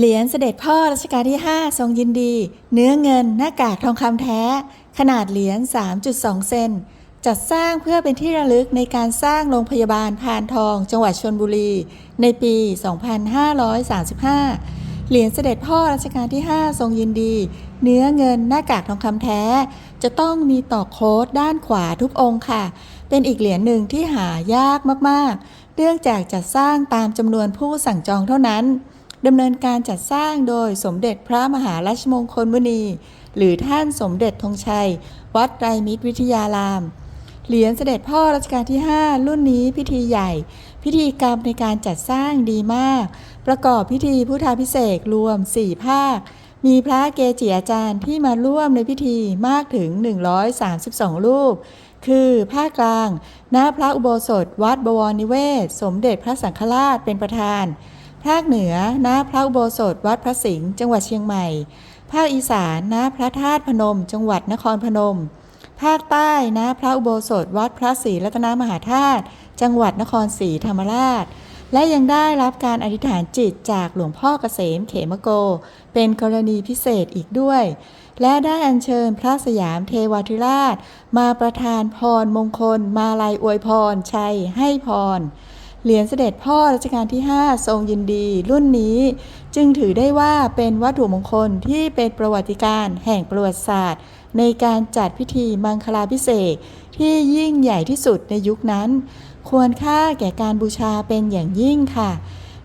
เหรียญเสด็จพ่อรัชกาลที่ 5 ทรงยินดี เนื้อเงินหน้ากากทองคำแท้ ขนาดเหรียญ 3.2 เซน จัดสร้างเพื่อเป็นที่ระลึกในการสร้างโรงพยาบาลพานทอง จังหวัดชนบุรี ในปี 2535 เหรียญเสด็จพ่อรัชกาลที่ 5 ทรงยินดี เนื้อเงินหน้ากากทองคำแท้ จะต้องมีต่อโค้ดด้านขวาทุกองค์ค่ะ เป็นอีกเหรียญหนึ่งที่หายากมากๆ เนื่องจากจัดสร้างตามจำนวนผู้สั่งจองเท่านั้น ดำเนินการจัดสร้างโดยสมเด็จพระมหาราชมงคลมุนี หรือท่านสมเด็จธงชัย วัดไตรมิตรวิทยาราม เหรียญเสด็จพ่อรัชกาลที่ 5 รุ่นนี้พิธีใหญ่ พิธีกรรมในการจัดสร้างดีมาก ประกอบพิธีพุทธาพิเศษรวม 4 ภาค มีพระเกจิอาจารย์ที่มาร่วมในพิธีมากถึง 132 รูปคือภาคกลาง ณ พระอุโบสถ วัดบวรนิเวศ สมเด็จพระสังฆราชเป็นประธาน ภาคเหนือณพระอุโบสถวัดพระสิงห์จังหวัดเชียงใหม่ ภาคอีสานณพระธาตุพนม จังหวัดนครพนม ภาคใต้ณพระอุโบสถวัดพระศรีรัตนมหาธาตุจังหวัดนครศรีธรรมราช และยังได้รับการอธิษฐานจิตจากหลวงพ่อเกษมเขมโก เป็นกรณีพิเศษอีกด้วย และได้อัญเชิญพระสยามเทวาธิราช มาประทานพรมงคล มาลัยอวยพร ชัยให้พร เหรียญเสด็จพ่อรัชกาลที่ 5 ทรงยินดี รุ่นนี้ จึงถือได้ว่าเป็นวัตถุมงคลที่เป็นประวัติการแห่งประวัติศาสตร์ ในการจัดพิธีมังคลาพิเศษที่ยิ่งใหญ่ที่สุดในยุคนั้น ควรค่าแก่การบูชาเป็นอย่างยิ่งค่ะ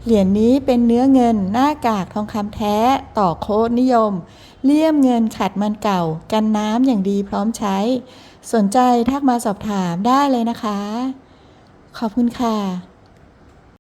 เหรียญนี้เป็นเนื้อเงินหน้ากากทองคำแท้ต่อโค้ดนิยม เลี่ยมเงินขัดมันเก่า กันน้ำอย่างดีพร้อมใช้ สนใจทักมาสอบถามได้เลยนะคะ ขอบคุณค่ะ